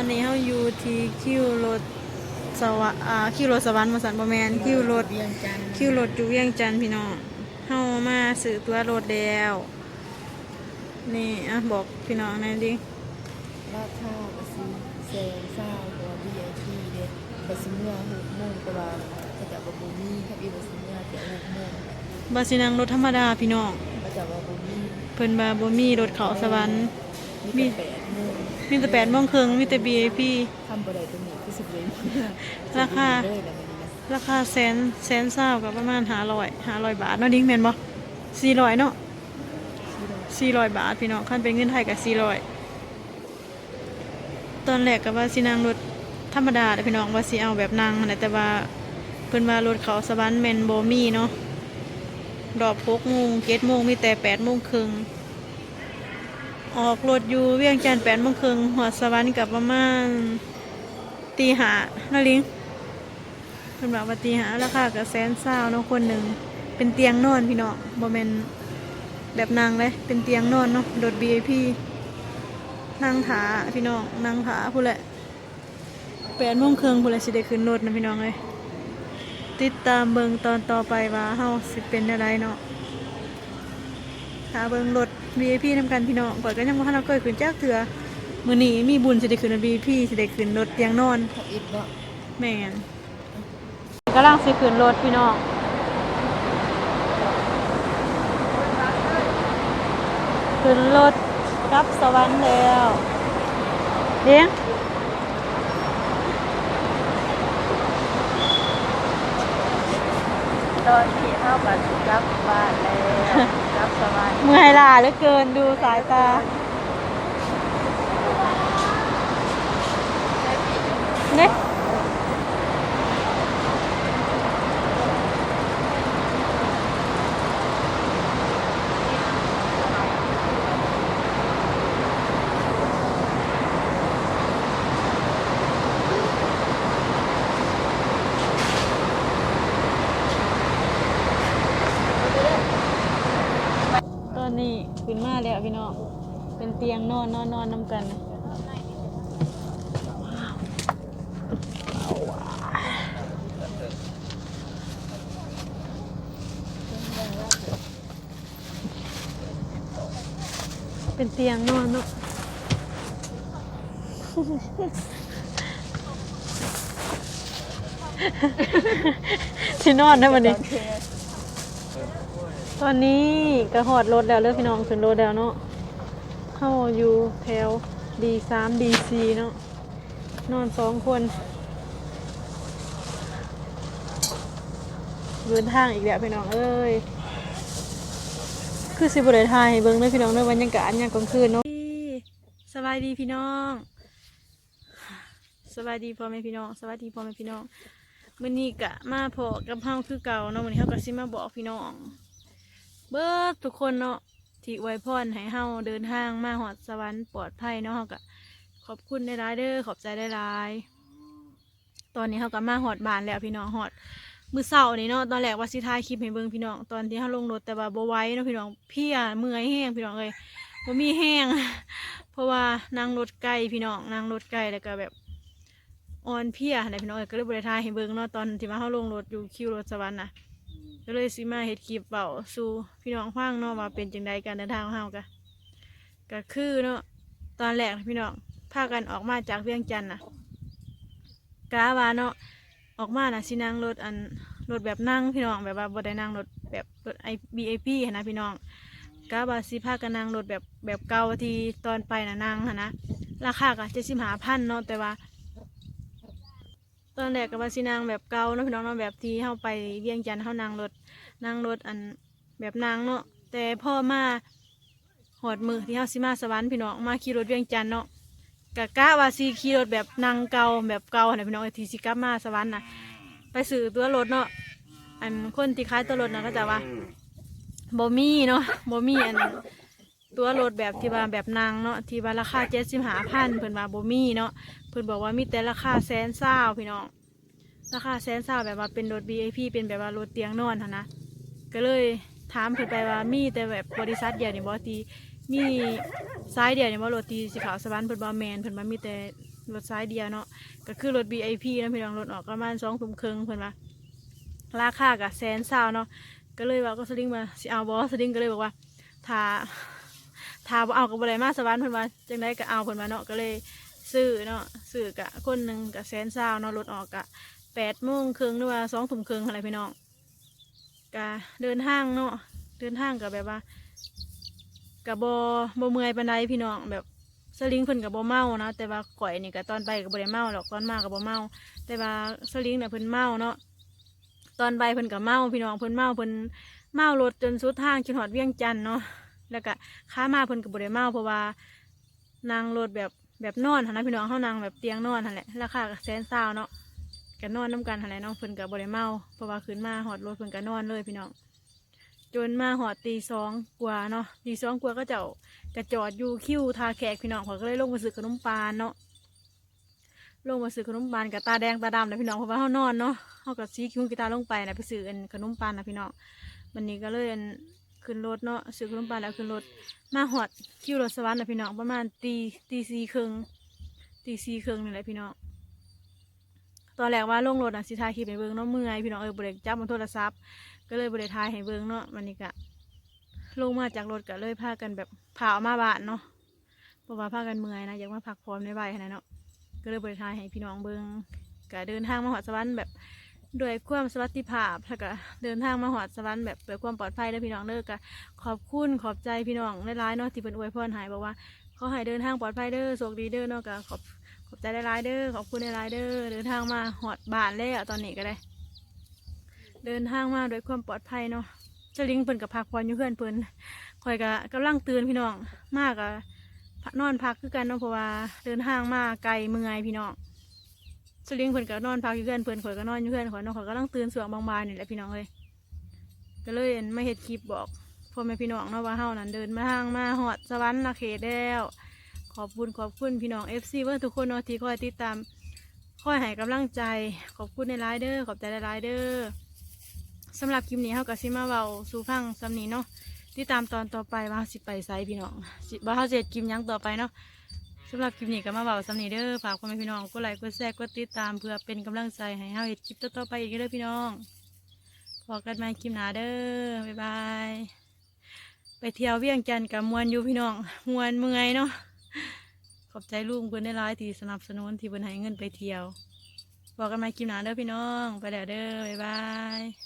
อนนี้เราอยู่ที่คิวรถสวะอ่าคิวรถสวรรค์มาสันบแมนคิวรถเวียงจันทร์คิวรถจุเวียงจันทน์พี่น้องเฮามาซื้อตัวรถแล้วนี่อะบอกพี่น้องหน่อยดิราคาก็สิแสนเศร้าตัว VIP เด้ไปสิเมื่อหกโมงกว่าก็จะบ่บ่มีครับอีบ่สิเมื่อแต่หกโมงบาสินังรถธรรมดาพี่น้องก็จะว่าบ่มีเพิ่นบาบ่มีรถเขาสวรรค์มีแต่แปดโมงมีแต่แปดโมงครึ่งมีแต่ BAP ทำบ่ได้ตรงนี้คือสิบเลยราคาเลยแล้วมันนี่นะราคาแสนแสนเศร้ากับประมาณห้าร้อยห้าร้อยบาทเนาะดิ้งแม่นบ่สี่ร้อยเนาะที่เราสี่ร้อยบาทพี่น้องคันเป็นเงินไทยกับสี่ร้อยตอนแรกก็ว่าสินั่งรถธรรมดาแต่พี่น้องว่าสิเอาแบบนั่งนั่นแหละแต่ว่าเพิ่นว่ารถเขาสวรรค์แม่นบ่มีเนาะดอก6โมง7โมงมีแต่8โมงครึ่ง ออกรถอยู่เวียงจันทน์8โมงครึ่งหัวสวรรค์กับประมาณตีหานาลิงเพิ่นบอกว่าตีหาราคาก็แสนเศร้าเนาะคนหนึ่งเป็นเตียงนอนพี่น้องบ่แม่นแบบนางเลยเป็นเตียงนอนเนาะโดด VIP นั่งถาพี่น้องนั่งถาพูดแหละแปดโมงครึ่งพูดแหละสิได้ขึ้นรถนะพี่น้องเลยติดตามเบิงตอนต่อไปว่าเฮาสิเป็นอะไรเนาะหาเบิงรถ VIP นำกันพี่น้องก่อนก็ยังบ่ทันเอาเกิดขึ้นจากเถื่อมื้อนี้มีบุญสิได้ขึ้นรถ VIP สิได้ขึ้นรถเตียงนอนเขาอิดเนาะแม่นกำลังสิขึ้นรถพี่น้องขึ้นรถกลับสวรรค์แล้วเลี้ยง ตอนที่เฮาก็สิกลับบ้านแล้วกลับสวรรค์เมื่อยล้าเหลือเกินดูสายตาเนี่ยตอนนี้ขึ้นมาแล้วพี่น้อง เป็นเตียงนอนนอนนอนนำกันเป็นเตียงนอนเนาะที่นอนได้วันนี้ ตอนนี้กระหอดรถแล้วเลือกพี่น้องขึ้นรถแล้วเนาะ เข้าอยู่แถว D3 DC เนาะนอนสองคนเดินทางอีกแล้วพี่น้องเอ้ยคือสิบริทยเบิ้งด้วยพี่น้องด้วยบรรยากาศยามกลางคืนเนาะสบายดีพี่น้องสบายดีพ่อแม่พี่น้องสวัสดีพ่อแม่พี่น้องมื้อนี้กะมาพอกับเฮาคือเก่าเนาะมื้อนี้เฮาก็สิมาบอกพี่น้อง เบิดทุกคนเนาะ ที่อวยพรให้เฮาเดินทางมาหอดสวรรค์ปลอดภัยเนาะเฮาก็ขอบคุณในร้ายเด้อขอบใจได้ร้ายตอนนี้เฮาก็มาหอดบานแล้วพี่น้องหอดมือเสาร์นี่เนาะตอนแรกว่าสิถ่ายคลิปให้เบิ่งพี่น้องตอนที่เฮาลงรถแต่ว่าบ่ไหว้เนาะพี่น้องเพลียเมื่อยแห้งพี่น้องเอ้ยบ่มีแห้ง เพราะว่านั่งรถไกลพี่น้องนั่งรถไกลแล้วก็แบบอ่อนเพลียนะพี่น้องเอ้ยก็เลยบ่ได้ถ่ายให้เบิ่งเนาะตอนที่มาเฮาลงรถอยู่คิวรถสวรรค์น่ะ ก็เลยสิมาเฮ็ดคลิปเบาสู่พี่น้องฟังเนาะว่าเป็นจังใดการเดินทางของเฮากะก็คือเนาะตอนแรกพี่น้องพากันออกมาจากเวียงจันทน์น่ะกะว่าเนาะออกมาน่ะสินั่งรถอันรถแบบนั่งพี่น้องแบบว่าบ่ได้นั่งรถแบบรถไอ VIP หั้นนะพี่น้องกะว่าสิพากันนั่งรถแบบแบบเก่าที่ตอนไปน่ะนั่งหั้นนะราคาก็75,000เนาะแต่ว่า ตอนแรกก็ว่าสินางแบบเก่าเนาะพี่น้องเนาะแบบที่เฮาไปเวียงจันทน์เฮานางรถนางรถอันแบบนางเนาะแต่พ่อมาหอดมือที่เฮาสิมาสวรรค์พี่น้องมาขี่รถเวียงจันทน์เนาะกะกะว่าสิขี่รถแบบนางเก่าแบบเก่าหั่นน่ะพี่น้องที่สิกลับมาสวรรค์น่ะไปซื้อตัวรถเนาะอันคนที่ขายตัวรถน่ะก็จะว่าบ่มีเนาะบ่มีอัน ตัวรถแบบที่ว่าแบบนางเนาะที่ว่าราคาเจ็ดสิบห้าพันเพิ่นว่าบ่มีเนาะเพิ่นบอกว่ามีแต่ราคาแสนเศร้าพี่น้องราคาแสนเศร้าแบบว่าเป็นรถ VIP เป็นแบบว่ารถเตียงนอนนนะก็เลยถามเพิ่นไปว่ามีแต่แบบบริษัทเดียวนี่บ่ตีมีซ้ายเดียวนี่บ่รถตีสีขาวสวรรค์เพิ่นบ่แมนเพิ่นว่ามีแต่รถสายเดียวเนาะก็คือรถ VIP นะพี่น้องรถออกประมาณสองทุ่มครึ่งเพิ่นว่าราคากับแสนเศร้าเนาะก็เลยว่าก็สลิงมาสิเอาบอสลิงก็เลยบอกว่าถ้า ถ้าบ่เอากับบ่ได้มาสวรรค์เพิ่นว่าจังไดก็เอาเพิ่นว่าเนาะก็เลยซื้อเนาะซื้อกะคนหนึ่งกับแสนเศร้าเนาะรถออกกะแปดโมงครึ่งหรือว่าสองทุ่มครึ่งอะไรพี่น้องกะเดินห้างเนาะเดินห้างกับแบบว่ากับบบ่เมื่อยปานใดพี่น้องแบบสลิงเพิ่นกับบ่เมานะแต่ว่าข่อยนี่ก็ตอนไปก็บ่ได้เมาหรอกตอนมาก็บ่เมา แต่ว่าสลิงน่ะเพิ่นเมาเนาะตอนไปเพิ่นก็เมาพี่น้องเพิ่นเมาเพิ่นเมารถจนสุดทางจนหอดเวียงจันทน์เนาะ แล้วก็ขามาเพิ่นก็บ่ได้เมาเพราะว่านั่งรถแบบแบบนอนหันนะพี่น้องเฮานั่งแบบเตียงนอนหันแหละราคาก็แสนเศร้าเนาะก็นอนนํกันหันแหละเนาะเพิ่นก็บ่ได้เมาเพราะว่าขึ้นมาหอดรถเพิ่นก็นอนเลยพี่น้องจนมาหอดตีสองกว่าเนาะตีสองกว่าก็เจ้ากระจอดอยู่คิวทาแขกพี่น้องเขาก็เลยลงมาซื้อขนมปานเนาะลงมาซื้อขนมปานกับตาแดงตาดำนะพี่น้องเพราะว่าเขานอนเนาะเขากับซีคิวกีตาลงไปนะไปซื้อขนมปานนะพี่น้องวันนี้ก็เลยอัน ขึ้นรถเนาะซื้อขนมปาแล้วขึ้นรถมาหอดคิวรถสวรรค์นะพี่น้องประมาณตีตีสี่ครึ่งตีสี่ครึ่งนี่แหละพี่น้องตอนแรกว่าลงรถอะสิทายคลิปไปเบิ่งเนาะเมื่อยพี่น้องเออเบรกจับบนโทรศัพท์ก็เลยบริทายให้เบิ่งเนาะวันนี้กะลงมาจากรถก็เลยพากันแบบพาออกมาบ้านเนาะเพราะว่าพากันเมื่อยนะอยากมาพักผ่อนในใบขนาดเนาะก็เลยบริทายให้พี่น้องเบิ่งก็เดินทางมาหอดสวรรค์แบบ ด้วยความสวัสดิภาพแล้วก็เดินทางมาหอดสวรรค์แบบด้วยความปลอดภัยเด้อพี่น้องเด้อก็ขอบคุณขอบใจพี่น้องหลายๆเนาะที่เป็นอวยพรใหายบอกว่าขอให้เดินทางปลอดภัยเด้อโชคดีเด้อเนาะก็ขอบขอบใจหลายๆเด้อขอบคุณหลายๆเด้อเดินทางมาหอดบ้านแล้วตอนนี้ก็ได้ เดินทางมาด้วยความปลอดภัยเนาะเจะลิงเพิ่นกับพักผ่ออยู่เพื่อนเพิ่นคอยกับกำลังตื่นพี่น้องมากอะนอนพักคือกันเนาะเพราะว่าเดินทางมาไกลเมื่อยพี่น้อง เจะลิงเพิ่นกับนอนพักอยู่เพื่อนเพิ่นข่อยก็นอนอยู่เพื่อนข่อยเนาะข่อยกำลังตื่นสวงบางๆนี่แหละพี่น้องเลยก็เลยไม่เห็ดคลิปบอกพ่อแม่พี่น้องเนาะว่าเฮานั้นเดินมาทางมาหอดสวรรค์นาเขตแล้วขอบคุณขอบคุณพี่น้องเอฟซีเพื่อนทุกคนเนาะที่คอยติดตามคอยให้กำลังใจขอบคุณในไลน์เด้อขอบใจในไลน์เด้อสำหรับคลิปนี้เขาก็สิมาเบาสู่ฟังสำนี้เนาะที่ตามตอนต่อไปว่าสิไปไซพี่น้องสิว่าเขาจะเฮ็ดคลิปยังต่อไปเนาะ สำหรับคลิปนี้ก็มาเบาสำนีเด้อฝากพ่อแม่พี่น้องกดไลค์กดแชร์กดติดตามเพื่อเป็นกำลังใจให้เราเฮ็ดคลิปต่อๆไปอีกเด้อพี่น้องพอกันใหม่คลิปหน้าเด้อบ๊ายบายไปเที่ยวเวียงจันทร์กับมวนอยู่พี่น้องมวนเมื่อยเนาะขอบใจลุงเพื่อนได้ร้ายที่สนับสนุนที่เพื่อนให้เงินไปเที่ยวพอกันใหม่คลิปหน้าเด้อพี่น้อง ไปแล้วเด้อบ๊ายบาย